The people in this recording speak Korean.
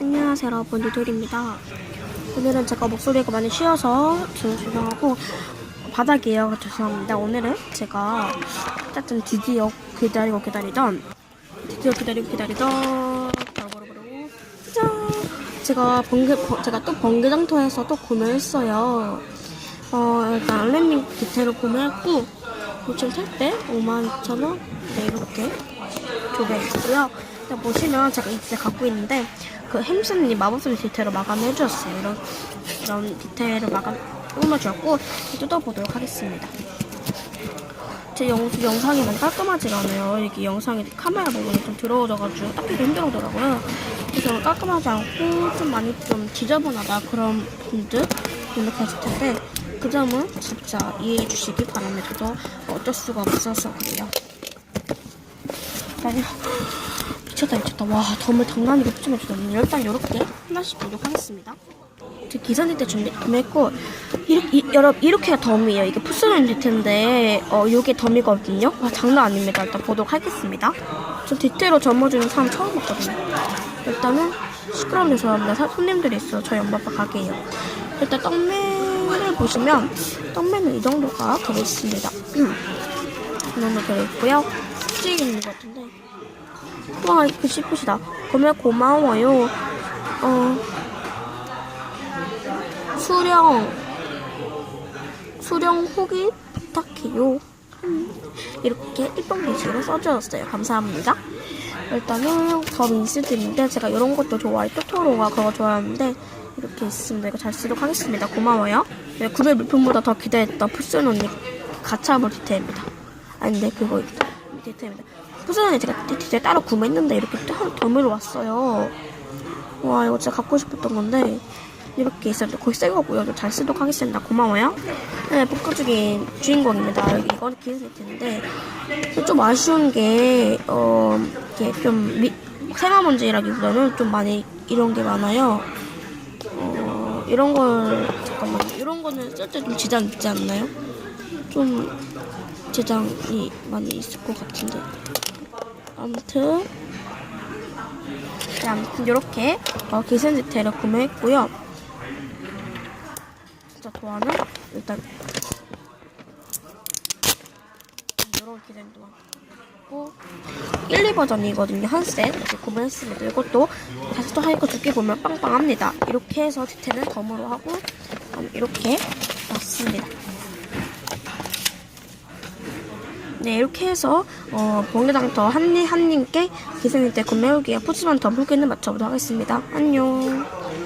안녕하세요 여러분. 리돌입니다. 오늘은 제가 목소리가 많이 쉬어서 죄송하고 바닥이에요. 죄송합니다. 오늘은 제가 어쨌든 드디어 기다리고 기다리던 드디어 기다리고 기다리던 바로바로바로. 짠 제가 번개 번- 제가 또 번개장터에서 또 구매했어요. 어 일단 알렌님 디테일을 구매했고 지금 살때 52,000원? 네 이렇게 있고요. 일단 보시면 제가 이제 갖고 있는데 그 햄스님 마법소리 디테일을 마감해 주셨어요. 이런 이런 디테일을 마감 꾸며 주었고 뜯어보도록 하겠습니다. 제 영, 영상이 너무 깔끔하지가 않아요. 이렇게 영상이 카메라 부분이 좀 더러워져가지고 닦기가 힘들어더라고요. 그래서 깔끔하지 않고 좀 많이 좀 지저분하다 그런 분들 이렇게 하실 텐데 그 점은 진짜 이해해 주시기 바랍니다. 저 어쩔 수가 없어서 그래요. 일단 미쳤다 미쳤다. 와 덤을 장난이고 푸짐해주더니 일단 이렇게 하나씩 보도록 하겠습니다. 제 기사님 때 준비 구매했고 이렇게 이, 여러분 이렇게가 덤이에요. 이게 푸스는 디테인데 어 이게 덤이거든요. 와 장난 아닙니다. 일단 보도록 하겠습니다. 저 디테일로 접어주는 사람 처음 봤거든요. 일단은 시끄러운 죄송합니다 사- 손님들이 있어요 저희 엄마 아빠 가게예요. 일단 떡면을 보시면 떡면은 이 정도가 되겠습니다. 이 정도 되어있고요. 있는 것 같은데 와 씹으시다. 구매 고마워요. 어. 수령. 수령 후기 부탁해요. 음, 이렇게 이쁜 글씨로 써주었어요. 감사합니다. 일단은 더 민스들인데 제가 이런 것도 좋아해요 토토로가 그거 좋아하는데 이렇게 있습니다. 이거 잘 쓰도록 하겠습니다. 고마워요. 네, 구매 물품보다 더 기대했던 푸슨 언니 가차볼 디테일입니다. 아닌데 그거 있다. 디테일입니다 언니 제가 디- 디테일 따로 구매했는데 이렇게 한 덤으로 왔어요 와 이거 진짜 갖고 싶었던 건데 이렇게 있었는데 거의 새 거고요. 좀잘 쓰도록 하겠습니다. 고마워요. 네, 복합적인 주인공입니다. 이건 기능 세트인데 좀 아쉬운 게 어, 이게 좀 미, 세마 문제라기보다는 좀 많이 이런 게 많아요. 어, 이런 걸 잠깐만 이런 거는 쓸 때 좀 지장 있지 않나요? 좀 지장이 많이 있을 것 같은데 아무튼 네, 아무튼 이렇게 어, 기생 디테일을 구매했고요. 진짜 좋아하는 일단 이런 기생도 하고 1, 2버전이거든요. 한 셋 이렇게 구매했습니다. 이것도 다시 또 하니까 두께 보면 빵빵합니다. 이렇게 해서 디테일을 덤으로 하고 음, 이렇게 놨습니다. 네, 이렇게 해서 어, 봉개장터 한님 한님께 기생일 때 후기에 푸짐한 덤 후기는 맞춰보도록 하겠습니다. 안녕.